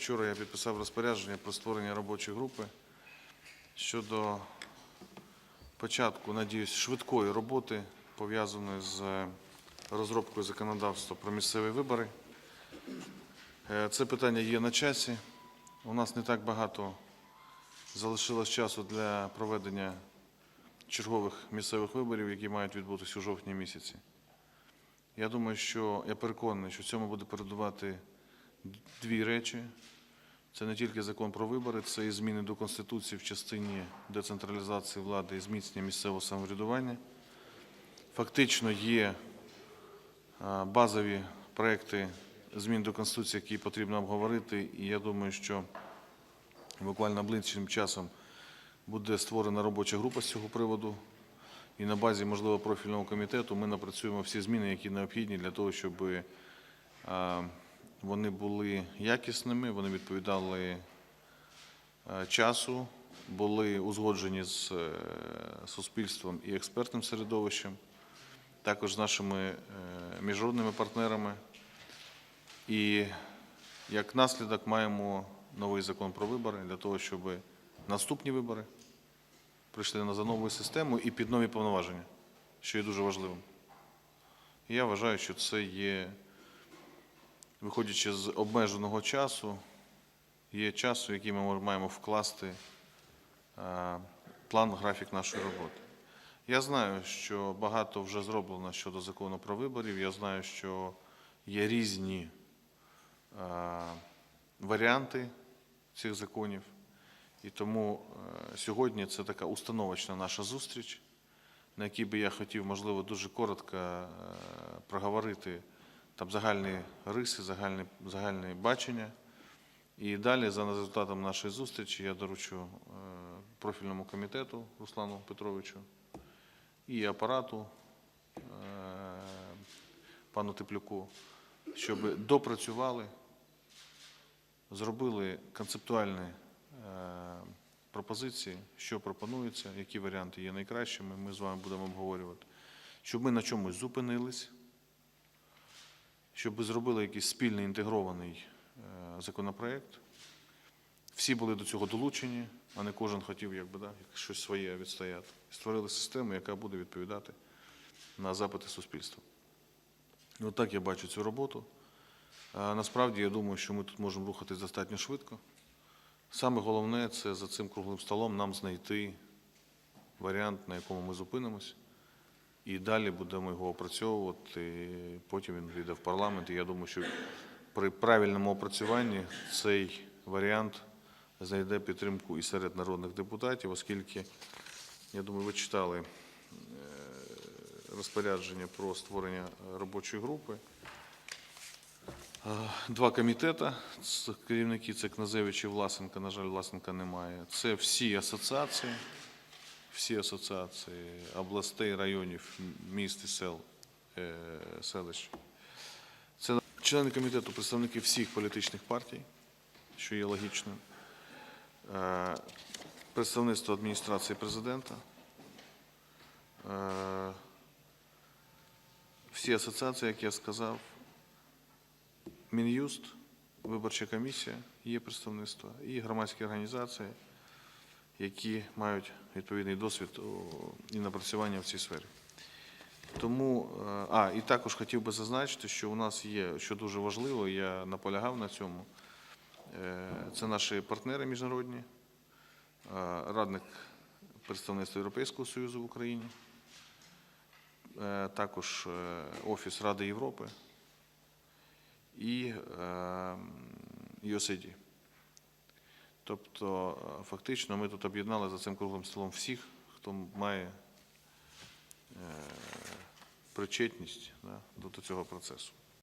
Вчора я підписав розпорядження про створення робочої групи щодо початку, надіюсь, швидкої роботи, пов'язаної з розробкою законодавства про місцеві вибори. Е, Це питання є на часі. У нас не так багато залишилось часу для проведення чергових місцевих виборів, які мають відбутися у жовтні місяці. Я думаю, що я переконаний, що цьому буде передувати дві речі. Це не тільки закон про вибори, це і зміни до Конституції в частині децентралізації влади і зміцнення місцевого самоврядування. Фактично є базові проекти змін до Конституції, які потрібно обговорити, і я думаю, що буквально ближчим часом буде створена робоча група з цього приводу. І на базі, можливо, профільного комітету ми напрацюємо всі зміни, які необхідні для того, щоб вони були якісними, вони відповідали е, часу, були узгоджені з е, суспільством і експертним середовищем, також з нашими е, міжнародними партнерами. І як наслідок маємо новий закон про вибори для того, щоб наступні вибори прийшли за нову систему і під нові повноваження, що є дуже важливим. Я вважаю, що це є, виходячи з обмеженого часу, є часу, який ми маємо вкласти е, план, графік нашої роботи. Я знаю, що багато вже зроблено щодо закону про виборів. Я знаю, що є різні е, варіанти цих законів. І тому е, сьогодні це така установочна наша зустріч, на якій би я хотів, можливо, дуже коротко проговорити там загальні риси, загальне, загальне бачення. І далі, за результатом нашої зустрічі, я доручу е, профільному комітету Руслану Петровичу і апарату е, пану Теплюку, щоб допрацювали, зробили концептуальні е, пропозиції, що пропонується, які варіанти є найкращими, ми з вами будемо обговорювати. Щоб ми на чомусь зупинились, щоб зробили якийсь спільний інтегрований е, законопроект. Всі були до цього долучені, а не кожен хотів якби, да, щось своє відстояти. Створили систему, яка буде відповідати на запити суспільства. І от так я бачу цю роботу. А насправді я думаю, що ми тут можемо рухатись достатньо швидко. Саме головне це за цим круглим столом нам знайти варіант, на якому ми зупинимось, і далі будемо його опрацьовувати. Потім він вийде в парламент. І я думаю, що при правильному опрацюванні цей варіант знайде підтримку і серед народних депутатів, оскільки, я думаю, ви читали е, розпорядження про створення робочої групи. Е, Два комітети, керівники це Кназевич і Власенка, на жаль, Власенка немає. Це всі асоціації, всі асоціації областей, районів, міст і сел, е, селищ. Це члени комітету, представники всіх політичних партій, що є логічним. Е, Представництво адміністрації президента. Е, Всі асоціації, як я сказав, Мін'юст, виборча комісія, є представництво, і громадські організації, які мають відповідний досвід і напрацювання в цій сфері. Тому, е, а, і також хотів би зазначити, що у нас є, що дуже важливо, я наполягав на цьому, е, це наші партнери міжнародні, е, радник представництва Європейського Союзу в Україні, також Офіс Ради Європи і USAID. Тобто, е, фактично, ми тут об'єднали за цим круглим столом всіх, хто має е, причетність да, до до цього процесу.